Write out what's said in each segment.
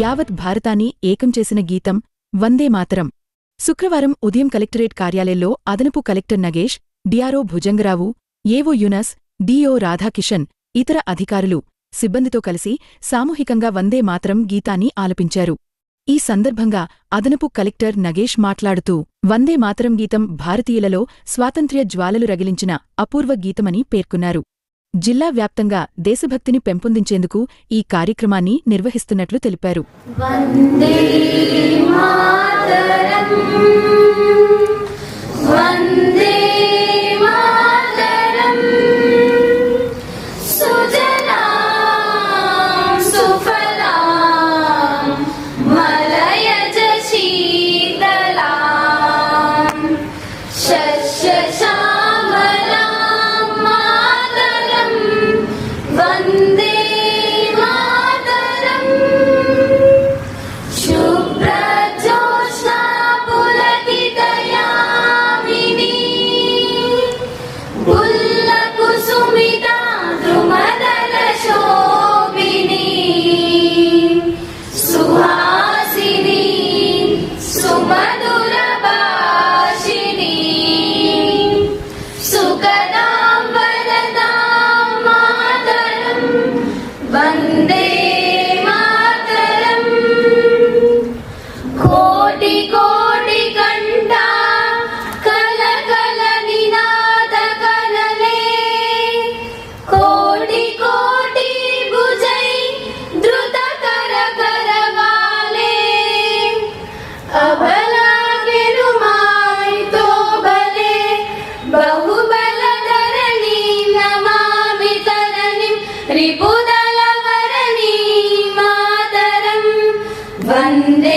యావత్ భారతాన్ని ఏకం చేసిన గీతం వందే మాతరం. శుక్రవారం ఉదయం కలెక్టరేట్ కార్యాలయంలో అదనపు కలెక్టర్ నగేష్ డిఆర్ఓ భుజంగరావు ఏవో యునస్ డిఓ రాధాకిషన్ ఇతర అధికారులు సిబ్బందితో కలిసి సామూహికంగా వందే మాతరం గీతాన్ని ఆలపించారు. ఈ సందర్భంగా అదనపు కలెక్టర్ నగేష్ మాట్లాడుతూ వందే మాతరం గీతం భారతీయులలో స్వాతంత్ర్య జ్వాలలు రగిలించిన అపూర్వ గీతమని పేర్కొన్నారు. జిల్లా వ్యాప్తంగా దేశభక్తిని పెంపొందించేందుకు ఈ కార్యక్రమాన్ని నిర్వహిస్తున్నట్లు తెలిపారు. वन्दे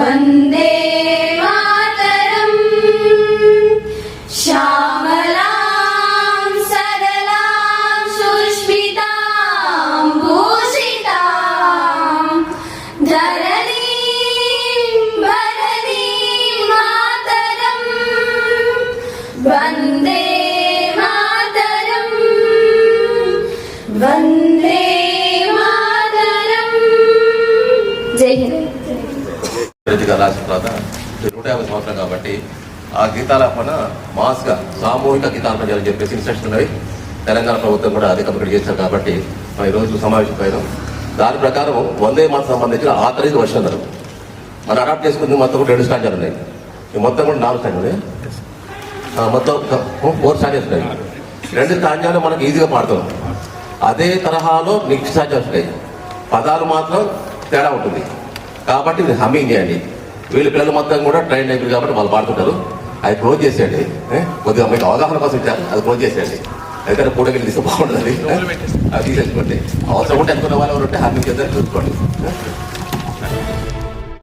वन्दे मातरम्। श्यामलां सरलां सुष्मितां भूषितां। धरणीं भरणीं मातरम्। वन्दे मातरम्। वन्दे గా రాసిన తర్వాత నూట యాభై సంవత్సరం కాబట్టి ఆ గీతాలాపన మాస్గా సామూహిక గీతాలపన చేయాలని చెప్పేసి ఇన్స్ట్రక్షన్ ఉన్నవి. తెలంగాణ ప్రభుత్వం కూడా అదే కంప్లీట్ చేశారు కాబట్టి మనం ఈరోజు సమావేశమైనాం దాని ప్రకారం వందే మాత సంబంధించిన ఆఖరి వర్షం అన్నారు మనం అడాప్ట్ చేసుకుంది మొత్తం కూడా రెండు స్టాండర్డ్ ఉన్నాయి. మొత్తం కూడా నాలుగు స్టాండర్డ్ ఉన్నాయి. మొత్తం ఫోర్ స్టాండర్డ్స్ ఉన్నాయి. రెండు స్టాండర్లు మనకి ఈజీగా పాడుతాం అదే తరహాలో నెక్స్ట్ స్టాండర్డ్స్ ఉంటాయి పదాలు మాత్రం తేడా ఉంటుంది. కాబట్టి ఇది హమ్మింగ్ చేయండి. వీళ్ళ పిల్లలు మొత్తం కూడా ట్రైన్ అయిపోయింది కాబట్టి వాళ్ళు పాడుతుంటారు. అది క్లోజ్ చేసేయండి? కొద్దిగా మీకు అవగాహన కోసం ఇచ్చారు. అది క్లోజ్ చేసేయండి. ఎందుకంటే పూటకి తీస్తే బాగుంటుంది అది. తీసేసుకోండి. అవసరం ఉంటే అనుకున్న వాళ్ళు ఎవరు ఉంటే హమ్మింగ్ చేద్దాం చూసుకోండి?